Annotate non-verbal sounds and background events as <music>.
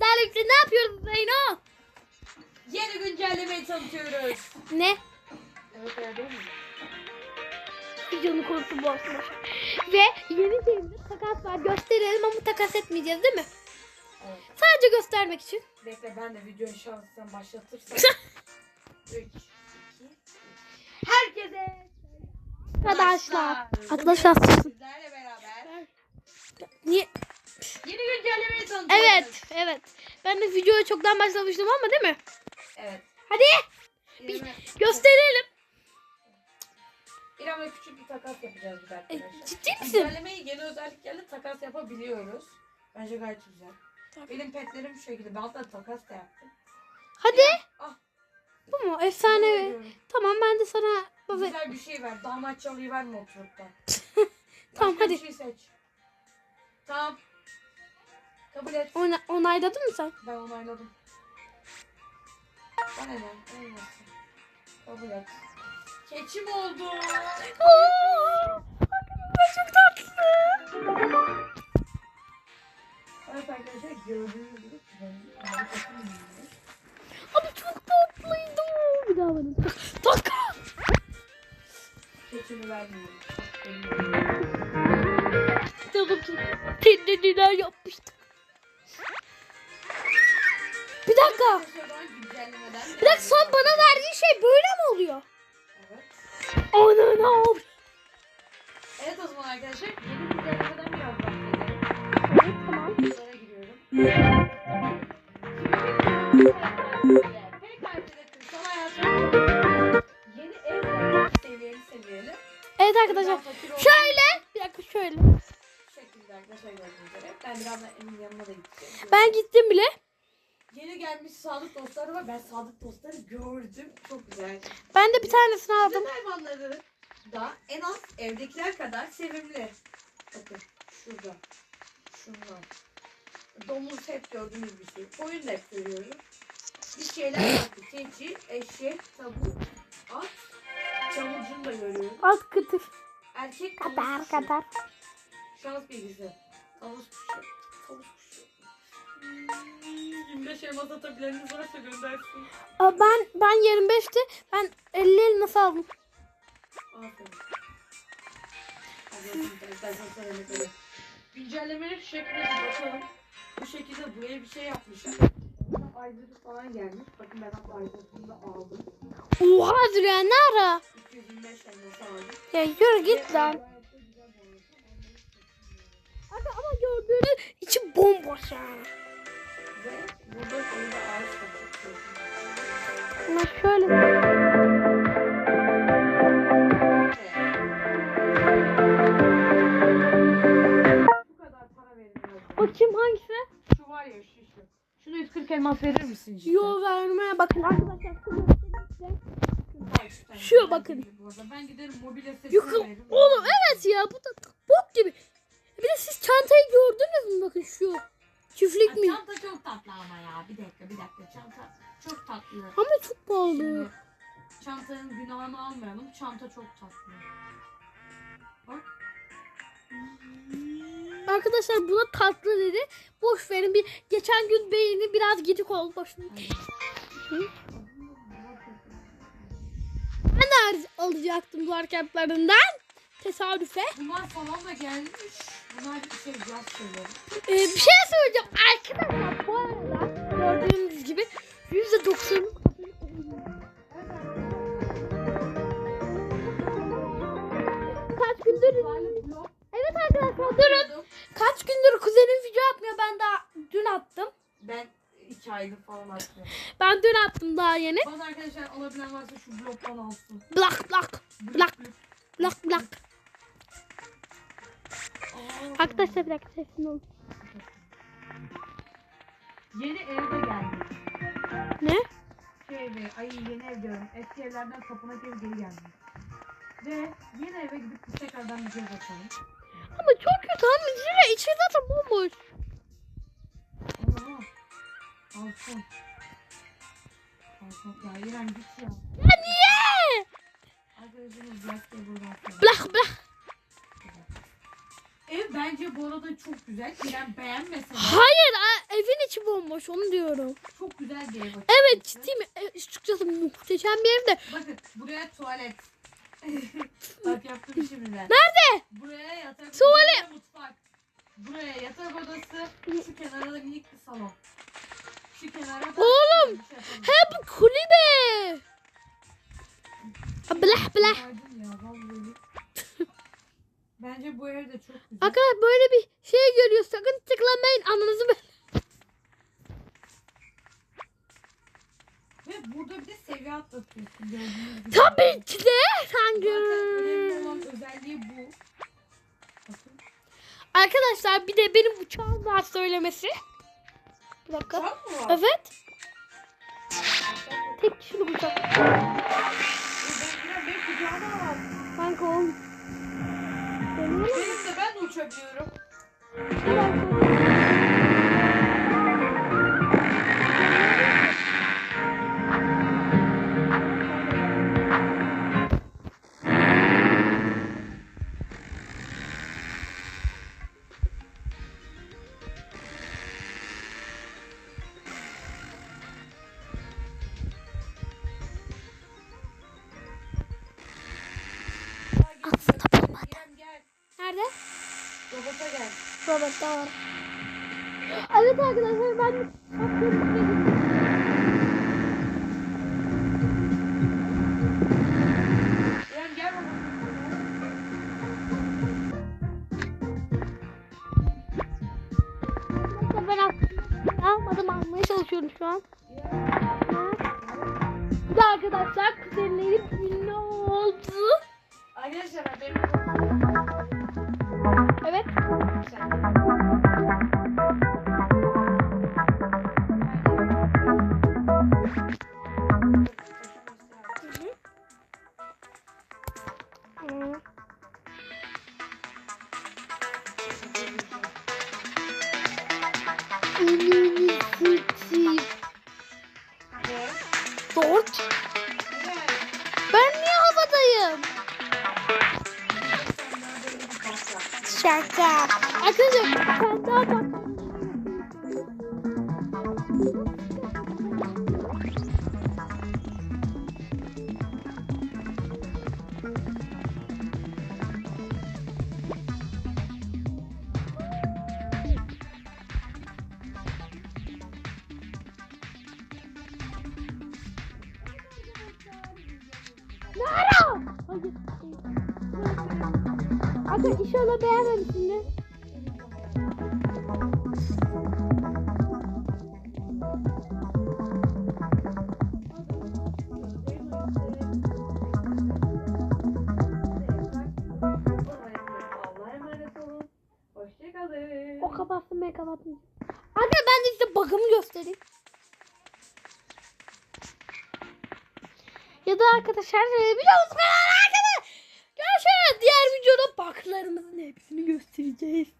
sizlerle birlikte ne yapıyoruz Zeyno? Yeni güncellemeyi tanıtıyoruz. Ne? Evet evet değil mi? Videonun konusu olsun. Ve yeni şeyimizde takas var. Gösterelim ama takas etmeyeceğiz değil mi? Evet. Sadece göstermek için. Bekle ben de videoyu şahsen başlatırsam. <laughs> 3, 2, Herkese Arkadaşlar. Arkadaşlar. Sizlerle beraber Niye? Yeni güncellemeyi tanıtıyoruz. Evet, evet. Ben de videoya çoktan başlamıştım ama değil mi? Evet. Hadi İrem'e, gösterelim. İrem'le küçük bir takas yapacağız bir dakika E, arkadaşlar. ciddi misin? Güncellemeyi yeni özelliklerle takas yapabiliyoruz. Bence gayet güzel. Tabii. Benim petlerim şu şekilde. Ben hatta takas da yaptım. Hadi. Ah. Bu mu? Efsane. Biliyorum. Tamam ben de sana baba. Güzel bir şey ver. Dalmaçyalı'yı verme oturuktan. <laughs> Tamam, Başka hadi. Bir şey seç. Tamam. Kabul et. Ona, onayladın mı sen? Ben onayladım. Bana ne? Kabul et. Keçim oldu. Oo, çok tatlı. Evet arkadaşlar gördüğünüz gibi. Abi çok tatlıydı. Bir daha bana. Tak. Keçimi vermiyorum. Canım Seninle neler dakika. Bir dakika son bana verdiğin şey böyle mi oluyor? Evet. Anana. Evet o zaman arkadaşlar yeni güncellemeden biraz bahsedelim. Evet tamam. Bunlara giriyorum. Evet arkadaşlar. Şöyle. Bir dakika şöyle. bu şekilde arkadaşlar gördüğünüz üzere. Ben birazdan Emin yanına da gideceğim. Ben gittim bile. Yeni gelmiş sadık dostları var. Ben sadık dostları gördüm. Çok güzel. Ben de bir tanesini aldım. Güzel hayvanları da en az evdekiler kadar sevimli. Bakın şurada. Şunlar. Domuz hep gördüğünüz bir şey. Koyun da hep görüyoruz. Bir şeyler farklı. Keçi, eşek, tavuk, at, çamurcunu da görüyorum. Alt kıtır. Erkek tavus Kadar kuşu. kadar. Şans bilgisi. Tavus kuşu. Tavus 25 elmas atabileniniz varsa göndersin. Aa, ben ben 25'ti. Ben 50 el nasıl aldım? Aferin. Şu şekilde bakalım. Bu şekilde buraya bir şey yapmışlar. Aydınlık falan gelmiş. Bakın ben hatta aydınlığını da aldım. Oha Züleyha ne ara? 225 elması aldım. Ya yürü git lan. Abi ama gördüğünüz içi bomboş yani. Ve burada şöyle bir ağaç da çıkıyor. Ama şöyle. Bu kadar para verilmez. Bakayım hangisi? Şu var ya şu şu. Şunu 140 elmas verir misin cidden? Yo vermeye bakın arkadaşlar. şunu Şu bakın. Ben giderim mobilya veririm. Oğlum evet ya bu da bok gibi. Bir de siz çantayı gördünüz mü bakın şu. Çiftlik mi? Çanta çok tatlı ama ya. Bir dakika bir dakika. Çanta çok tatlı. Ama çok pahalı. Şimdi çantanın günahını almayalım. Çanta çok tatlı. Bak. Arkadaşlar buna tatlı dedi. Boş verin bir geçen gün beyni biraz gidik oldu boş verin. Hadi. Ben de alacaktım bu hareketlerinden. Tesadüfe. Bunlar falan da gelmiş. Bunlar bir şey. Ee, bir şey söyleyeceğim. Arkadaşlar bu arada gördüğünüz gibi %90 kaç gündür Evet arkadaşlar durun. Kaç gündür kuzenim video atmıyor. Ben daha dün attım. Ben iki aydır falan açmıyorum. Ben dün attım daha yeni. Bana arkadaşlar alabilen varsa şu bloktan alsın. Blak blak. Blak blak blak. Arkadaşlar bir dakika sesini olun. Yeni evde geldik. Ne? Şey evi, ay yeni ev diyorum. Eski evlerden tapınak ev geri geldi. Ve yeni eve gidip biz tekrardan bir göz atalım. Ama çok kötü ama içeri, içeri zaten bomboş. Aa, Alsın. Alsın. Ya İrem git ya. Ya niye? Arkadaşımız Black diye buradan sonra. Ev bence bu arada çok güzel. İrem beğenmese de. Hayır a- evin içi bomboş. onu diyorum. Çok güzel bir ev açıkçası. Evet ciddiyim. Evet, açıkçası muhteşem bir ev de. Bakın buraya tuvalet. <laughs> Bak yaptım şimdiden. Nerede? Buraya yatak Tuvalet. buraya mutfak. Buraya yatak odası. Şu kenara da minik bir salon. Şu kenara da Oğlum, bir şey Ev de çok güzel. Arkadaşlar böyle bir şey görüyor. Sakın tıklamayın. Ananızı be- Ve burada bir de seviye atlatıyorsun gördüğünüz gibi. Tabii ki de. Zaten önemli Sanki. olan özelliği bu. Bakın. Arkadaşlar bir de benim uçağım var söylemesi. Bir dakika. Var? Evet. Tek kişilik uçak. Var. Kanka oğlum. Benim de ben de uçabiliyorum. Aslında bulamadım. Gel gel. Nerede? Robota gel. Robotta var. Evet arkadaşlar ben bakıyorum. Almadım almaya çalışıyorum şu an. Bir arkadaşlar kuzenlerim ünlü oldu. Arkadaşlar benim. Sütü. Dört. Ben niye havadayım? Şaka. Arkadaşlar daha bak. Nara! Arkadaşlar inşallah beğenmemişsindir. O kapatsın ben kapatmayayım. Arkadaşlar ben de size bug'ımı göstereyim. Ya da arkadaşlar e, biliyor musunuz? Arkadaşlar görüşürüz. Diğer videoda bug'larımızın hepsini göstereceğiz.